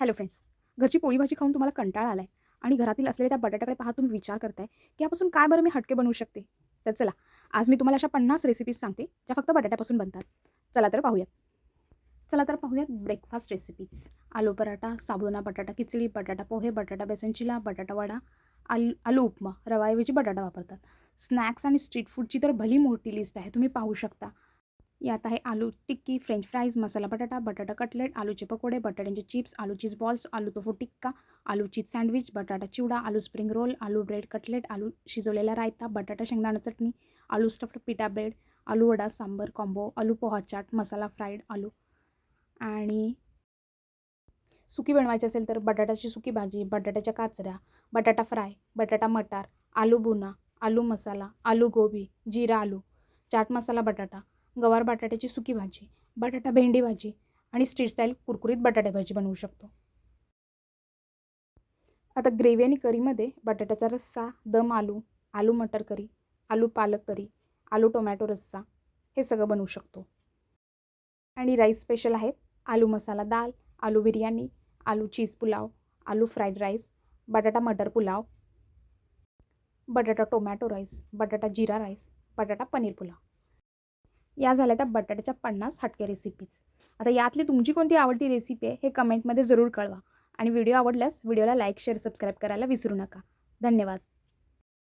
Hello friends घरची पोळी भाजी खाऊन तुम्हाला कंटाळा आला आहे आणि घरातील असलेल्या त्या बटाट्याकडे पाहा तुम्ही विचार करताय की यापासून काय बरं मी हटके बनवू शकते? तर चला आज मी तुम्हाला अशा पन्नास रेसिपीज सांगते ज्या फक्त बटाट्यापासून बनतात. चला तर पाहूयात. चला तर पाहूयात ब्रेकफास्ट रेसिपीज आलू पराठा साबुदाणा बटाटा खिचडी बटाटा पोहे बटाटा बेसन चिला बटाटा वडा आलू आलू उपमा रवाऐवजी बटाटा वापरतात. स्नॅक्स आणि स्ट्रीट फूडची तर भली मोठी लिस्ट आहे तुम्ही पाहू शकता. यात आहे आलू टिक्की फ्रेंच फ्राईज मसाला बटाटा बटाटा कटलेट आलूचे पकोडे बटाट्यांचे chips aloo cheese balls aloo tofu tikka aloo cheese sandwich बटाटा chivda aloo spring roll aloo bread cutlet aloo शिजवलेला raita बटाटा शेंगदाणा chutney aloo stuffed pita bread aloo vada sambar combo aloo poha chaat masala fried aloo. आणि सुकी बनवायची असेल तर बटाट्याची सुकी भाजी बटाट्याच्या काचऱ्या बटाटा फ्राय बटाटा मटार आलू बुना आलू मसाला आलू गोबी जिरा आलू चाट मसाला बटाटा गवार बटाट्याची सुकी भाजी बटाटा भेंडी भाजी आणि स्ट्रीट स्टाईल कुरकुरीत बटाटे भाजी बनवू शकतो. आता ग्रेव्ही आणि करीमध्ये बटाट्याचा रस्सा दम आलू आलू मटर करी आलू पालक करी आलू टोमॅटो रस्सा हे सगळं बनवू शकतो. आणि राईस स्पेशल आहेत aloo masala dal aloo biryani aloo cheese pulao aloo fried rice बटाटा मटर पुलाव बटाटा टोमॅटो राईस बटाटा जिरा राईस बटाटा पनीर पुलाव. या झाल्या त्या बटाट्याच्या पन्नास हटके रेसिपीज आता यातली तुमची कोणती आवडती रेसिपी आहे हे कमेंटमध्ये जरूर कळवा. आणि व्हिडिओ आवडल्यास व्हिडिओला लाईक शेअर सबस्क्राईब करायला विसरू नका. धन्यवाद.